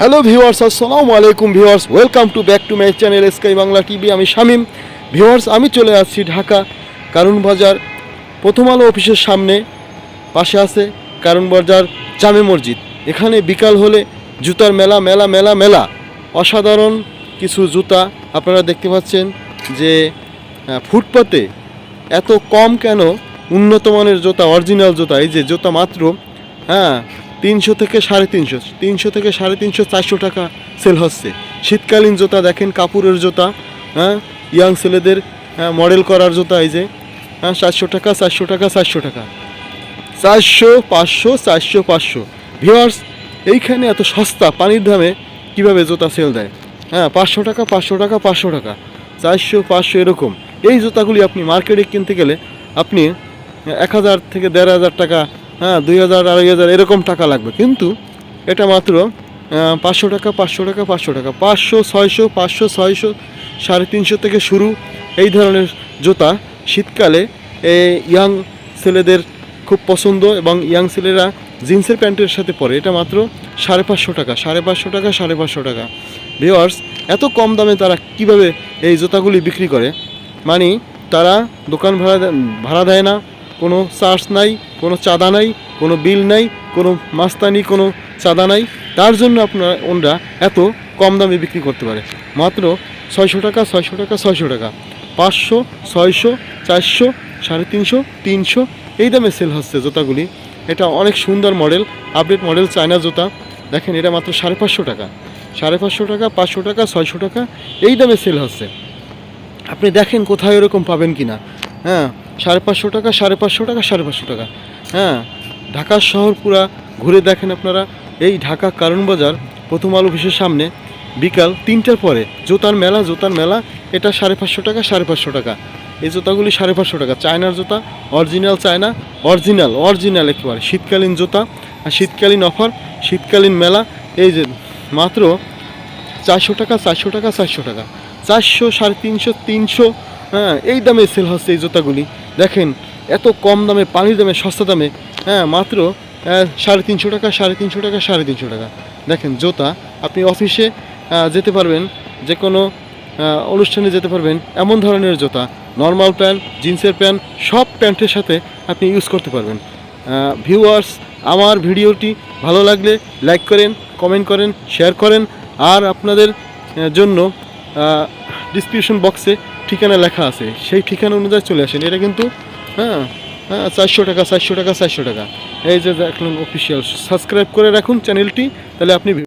Hello viewers আসসালামু আলাইকুম viewers welcome to back to my channel Sky Bangla TV আমি Shamim. Viewers আমি চলে আসছি ঢাকা কারণ বাজার। প্রথম আলো অফিসের সামনে পাশে আছে কারণ বাজার জামে মসজিদ। এখানে বিকাল হলে জুতার মেলা মেলা মেলা মেলা। অসাধারণ কিছু জুতা আপনারা দেখতে পাচ্ছেন যে ফুটপাতে এত কম কেন উন্নত মানের জুতা অরিজিনাল জুতা, এই যে জুতা মাত্র হ্যাঁ তিনশো থেকে সাড়ে তিনশো তিনশো থেকে সাড়ে তিনশো চারশো টাকা সেল হচ্ছে। শীতকালীন জুতা দেখেন কাপড়ের জুতা হ্যাঁ ইয়াং ছেলেদের হ্যাঁ, মডেল করার জুতা এই যে হ্যাঁ চারশো টাকা চারশো টাকা চারশো টাকা। চারশো পাঁচশো চারশো পাঁচশো। ভিওয়ার্স এইখানে এত সস্তা পানির দামে কীভাবে জুতা সেল দেয়? হ্যাঁ পাঁচশো টাকা পাঁচশো টাকা পাঁচশো টাকা। চারশো পাঁচশো এরকম। এই জুতাগুলি আপনি মার্কেটে কিনতে গেলে আপনি এক হাজার থেকে দেড় হাজার টাকা হ্যাঁ দুই হাজার, আড়াই হাজার, এরকম টাকা লাগবে। কিন্তু এটা মাত্র পাঁচশো টাকা পাঁচশো টাকা পাঁচশো টাকা, পাঁচশো, ছয়শো পাঁচশো, ছয়শো, সাড়ে তিনশো থেকে শুরু এই ধরনের জুতা শীতকালে ইয়াং ছেলেদের খুব পছন্দ এবং ইয়াং ছেলেরা জিন্সের প্যান্টের সাথে পরে। এটা মাত্র সাড়ে পাঁচশো টাকা, সাড়ে পাঁচশো টাকা, সাড়ে পাঁচশো টাকা। ভিওয়ার্স এত কম দামে তারা কীভাবে এই জুতাগুলি বিক্রি করে? মানে তারা দোকান ভাড়া ভাড়া দেয় না। কোনো চার্জ নাই, কোনো চাঁদা নাই, কোনো বিল নাই, কোনো মাস্তানি, কোনো চাঁদা নাই। তার জন্য আপনারা ওনরা এত কম দামে বিক্রি করতে পারে। মাত্র ছয়শো টাকা ছয়শো টাকা ছয়শো টাকা। পাঁচশো, ছয়শো, চারশো, সাড়ে তিনশো তিনশো এই দামে সেল হচ্ছে জুতাগুলি। এটা অনেক সুন্দর মডেল আপডেট মডেল চায়না জুতা। দেখেন, এটা মাত্র সাড়ে পাঁচশো টাকা। সাড়ে পাঁচশো টাকা পাঁচশো টাকা, ছয়শো টাকা এই দামে সেল হচ্ছে। আপনি দেখেন কোথায় ওরকম পাবেন কি না হ্যাঁ সাড়ে পাঁচশো টাকা, সাড়ে পাঁচশো টাকা, সাড়ে পাঁচশো টাকা। হ্যাঁ ঢাকা শহর পুরা ঘুরে দেখেন আপনারা। এই ঢাকা কারণ বাজার, প্রথম আলো অফিসের সামনে, বিকাল তিনটার পরে, জোতার মেলা জোতার মেলা, এটা সাড়ে পাঁচশো টাকা, সাড়ে পাঁচশো টাকা। এই জুতাগুলি সাড়ে পাঁচশো টাকা। চায়নার জুতা অরিজিনাল চায়না অরিজিনাল অরিজিনাল একেবারে। শীতকালীন জুতা, আর শীতকালীন অফার শীতকালীন মেলা, এই যে মাত্র চারশো টাকা চারশো টাকা চারশো টাকা। চারশো, সাড়ে তিনশো তিনশো হ্যাঁ এই দামে সেল হচ্ছে এই জুতাগুলি। দেখেন, এত কম দামে, পানির দামে, সস্তা দামে হ্যাঁ মাত্র সাড়ে তিনশো টাকা, সাড়ে তিনশো টাকা, সাড়ে তিনশো টাকা। দেখেন, জোতা, আপনি অফিসে যেতে পারবেন যে কোনো অনুষ্ঠানে যেতে পারবেন, এমন ধরনের জোতা নর্মাল প্যান্ট জিন্সের প্যান্ট সব প্যান্টের সাথে আপনি ইউজ করতে পারবেন। ভিউয়ার্স আমার ভিডিওটি ভালো লাগলে লাইক করেন কমেন্ট করেন শেয়ার করেন, আর আপনাদের জন্য ডিসক্রিপশন বক্সে ঠিকানা লেখা আছে, সেই ঠিকানা অনুযায়ী চলে আসেন। এটা কিন্তু হ্যাঁ হ্যাঁ চারশো টাকা চারশো টাকা চারশো টাকা। এই যে দেখলাম অফিসিয়াল সাবস্ক্রাইব করে রাখুন চ্যানেলটি তাহলে আপনি